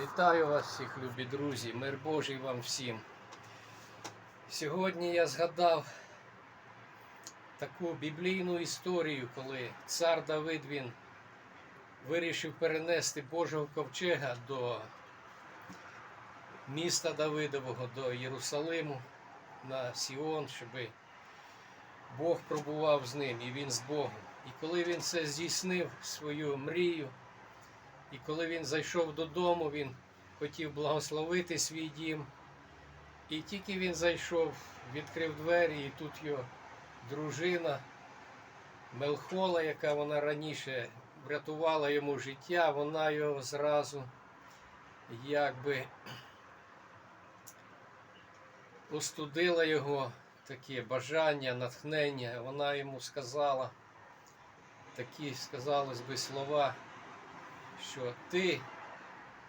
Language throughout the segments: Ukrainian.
Вітаю вас всіх, любі друзі, мир Божий вам всім. Сьогодні я згадав таку біблійну історію, коли цар Давид він вирішив перенести Божого ковчега до міста Давидового, до Єрусалиму на Сіон, щоб Бог пробував з ним і він з Богом. І коли він це здійснив свою мрію, і коли він зайшов додому, він хотів благословити свій дім. І тільки він зайшов, відкрив двері, і тут його дружина Мелхола, яка вона раніше врятувала йому життя, вона його зразу якби остудила його таке бажання, натхнення. Вона йому сказала такі, сказалось би, слова що ти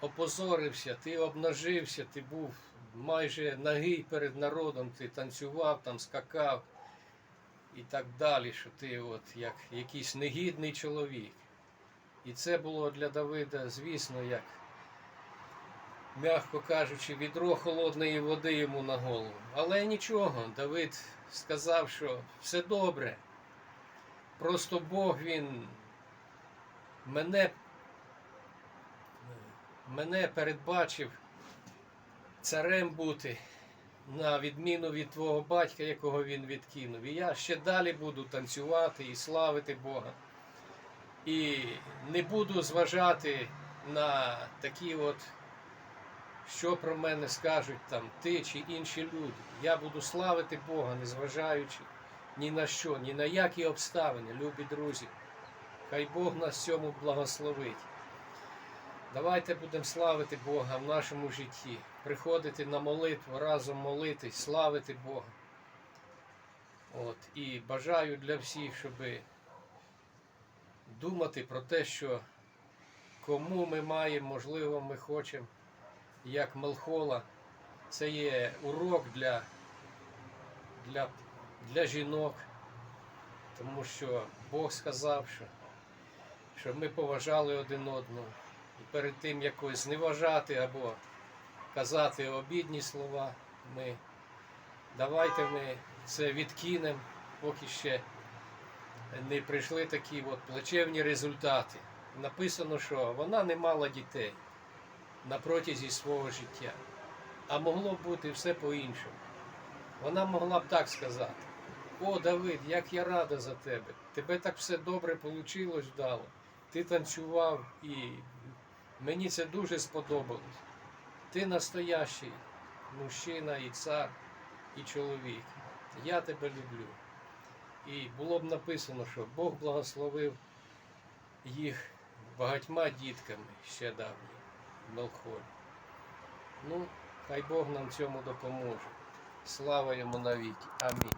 опозорився, ти обнажився, ти був майже нагий перед народом, ти танцював, там скакав і так далі, що ти от як якийсь негідний чоловік. І це було для Давида, звісно, як, м'яко кажучи, відро холодної води йому на голову. Але нічого, Давид сказав, що все добре. Просто Бог він мене мене передбачив царем бути, на відміну від твого батька, якого він відкинув. І я ще далі буду танцювати і славити Бога. І не буду зважати на такі от, що про мене скажуть там ти чи інші люди. Я буду славити Бога, незважаючи ні на що, ні на які обставини, любі друзі. Хай Бог нас цьому благословить. Давайте будемо славити Бога в нашому житті, приходити на молитву, разом молитись, славити Бога. От, І бажаю для всіх, щоб думати про те, що кому ми маємо, можливо, ми хочемо, як Мелхола, це є урок для, для, для жінок, тому що Бог сказав, що, щоб ми поважали один одного. Перед тим якось зневажати або казати обідні слова, ми давайте ми це відкинемо, поки ще не прийшли такі от плачевні результати. Написано, що вона не мала дітей на протязі свого життя. А могло б бути все по-іншому. Вона могла б так сказати: О, Давид, як я рада за тебе! Тебе так все добре вийшло, вдало. Ти танцював і Мені це дуже сподобалось. Ти настоящий мужчина і цар, і чоловік. Я тебе люблю. І було б написано, що Бог благословив їх багатьма дітками ще давні в Мелхолі. Ну, хай Бог нам цьому допоможе. Слава йому навіки. Амінь.